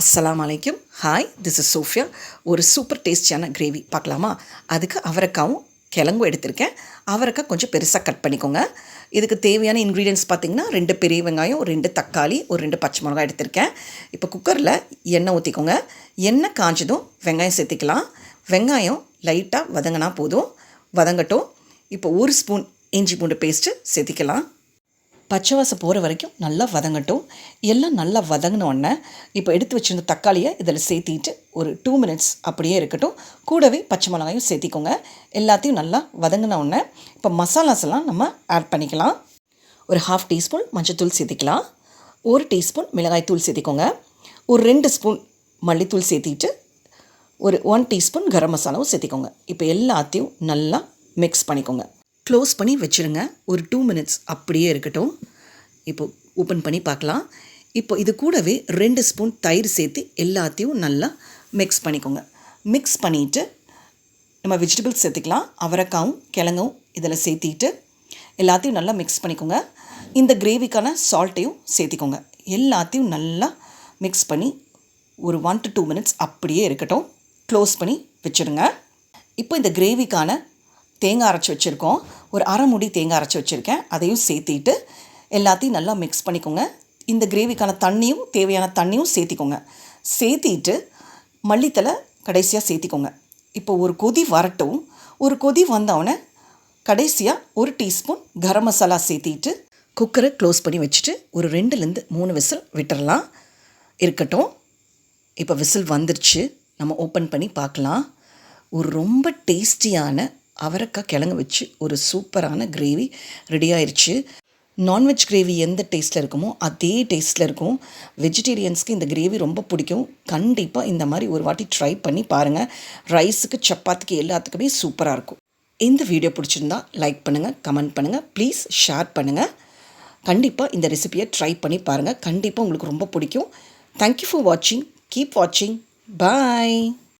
அஸ்லாம் அலைக்கும் hi this is Sofia ஒரு சூப்பர் டேஸ்டியான கிரேவி பார்க்கலாமா? அதுக்கு அவரைக்காவும் கிழங்கும் எடுத்திருக்கேன். அவரைக்காய் கொஞ்சம் பெருசாக கட் பண்ணிக்கோங்க. இதுக்கு தேவையான இன்க்ரீடியன்ஸ் பார்த்தீங்கன்னா ரெண்டு பெரிய வெங்காயம் ரெண்டு தக்காளி ஒரு ரெண்டு பச்சை மிளகாய் எடுத்திருக்கேன். இப்போ குக்கரில் எண்ணெய் ஊற்றிக்கோங்க எண்ணெய் காஞ்சதும் வெங்காயம் சேர்த்திக்கலாம். வெங்காயம் லைட்டாக வதங்கினா போதும். வதங்கட்டும். இப்போ ஒரு ஸ்பூன் இஞ்சி பூண்டு பேஸ்ட்டு சேர்த்திக்கலாம். பச்சை வாசம் போகிற வரைக்கும் நல்லா வதங்கட்டும். எல்லாம் நல்லா வதங்கினோடனே இப்போ எடுத்து வச்சிருந்த தக்காளியை இதில் சேர்த்திட்டு ஒரு டூ மினிட்ஸ் அப்படியே இருக்கட்டும். கூடவே பச்சை மிளகாயும் சேர்த்திக்கோங்க. எல்லாத்தையும் நல்லா வதங்கினோடனே இப்போ மசாலாஸ் எல்லாம் நம்ம ஆட் பண்ணிக்கலாம். ஒரு ஹாஃப் டீஸ்பூன் மஞ்சத்தூள் சேர்த்திக்கலாம். ஒரு டீஸ்பூன் மிளகாய் தூள் சேர்த்திக்கோங்க. ஒரு ரெண்டு ஸ்பூன் மல்லித்தூள் சேர்த்திட்டு ஒரு ஒன் டீஸ்பூன் கரம் மசாலாவும் சேர்த்திக்கோங்க. இப்போ எல்லாத்தையும் நல்லா மிக்ஸ் பண்ணிக்கோங்க. க்ளோஸ் பண்ணி வச்சுருங்க. ஒரு டூ மினிட்ஸ் அப்படியே இருக்கட்டும். இப்போ ஓப்பன் பண்ணி பார்க்கலாம். இப்போ இது கூடவே ரெண்டு ஸ்பூன் தயிர் சேர்த்து எல்லாத்தையும் நல்லா மிக்ஸ் பண்ணிக்கோங்க. மிக்ஸ் பண்ணிவிட்டு நம்ம வெஜிடபிள்ஸ் சேர்த்துக்கலாம். அவரைக்காவும் கிழங்கும் இதில் சேர்த்திட்டு எல்லாத்தையும் நல்லா மிக்ஸ் பண்ணிக்கோங்க. இந்த கிரேவிக்கான சால்ட்டையும் சேர்த்திக்கோங்க. எல்லாத்தையும் நல்லா மிக்ஸ் பண்ணி ஒரு ஒன் டு டூ மினிட்ஸ் அப்படியே இருக்கட்டும். க்ளோஸ் பண்ணி வச்சுடுங்க. இப்போ இந்த கிரேவிக்கான தேங்காய் அரைச்சி வச்சுருக்கோம். ஒரு அரை முடி தேங்காய் அரைச்சி வச்சுருக்கேன். அதையும் சேர்த்திட்டு எல்லாத்தையும் நல்லா மிக்ஸ் பண்ணிக்கோங்க. இந்த கிரேவிக்கான தண்ணியும் தேவையான தண்ணியும் சேர்த்திக்கோங்க. சேர்த்திட்டு மல்லித்தலை கடைசியாக சேர்த்திக்கோங்க. இப்போ ஒரு கொதி வரட்டும். ஒரு கொதி வந்தவொடனே கடைசியாக ஒரு டீஸ்பூன் கரம் மசாலா சேர்த்திட்டு குக்கரை க்ளோஸ் பண்ணி வச்சுட்டு ஒரு ரெண்டுலேருந்து மூணு விசில் விட்டுறலாம். இருக்கட்டும். இப்போ விசில் வந்துருச்சு. நம்ம ஓப்பன் பண்ணி பார்க்கலாம். ஒரு ரொம்ப டேஸ்டியான அவரைக்காய் கிழங்கு வச்சு ஒரு சூப்பரான கிரேவி ரெடி ஆயிடுச்சு நான்வெஜ் கிரேவி எந்த டேஸ்ட்டில் இருக்குமோ அதே டேஸ்ட்டில் இருக்கும். வெஜிடேரியன்ஸ்க்கு இந்த கிரேவி ரொம்ப பிடிக்கும். கண்டிப்பாக இந்த மாதிரி ஒரு வாட்டி ட்ரை பண்ணி பாருங்கள் ரைஸுக்கு சப்பாத்திக்கு எல்லாத்துக்குமே சூப்பராக இருக்கும். இந்த வீடியோ பிடிச்சிருந்தா லைக் பண்ணுங்கள் கமெண்ட் பண்ணுங்கள் ப்ளீஸ் ஷேர் பண்ணுங்கள் கண்டிப்பாக இந்த ரெசிபியை ட்ரை பண்ணி பாருங்கள் கண்டிப்பாக உங்களுக்கு ரொம்ப பிடிக்கும். தேங்க்யூ ஃபார் வாட்சிங் கீப் வாட்சிங் பாய்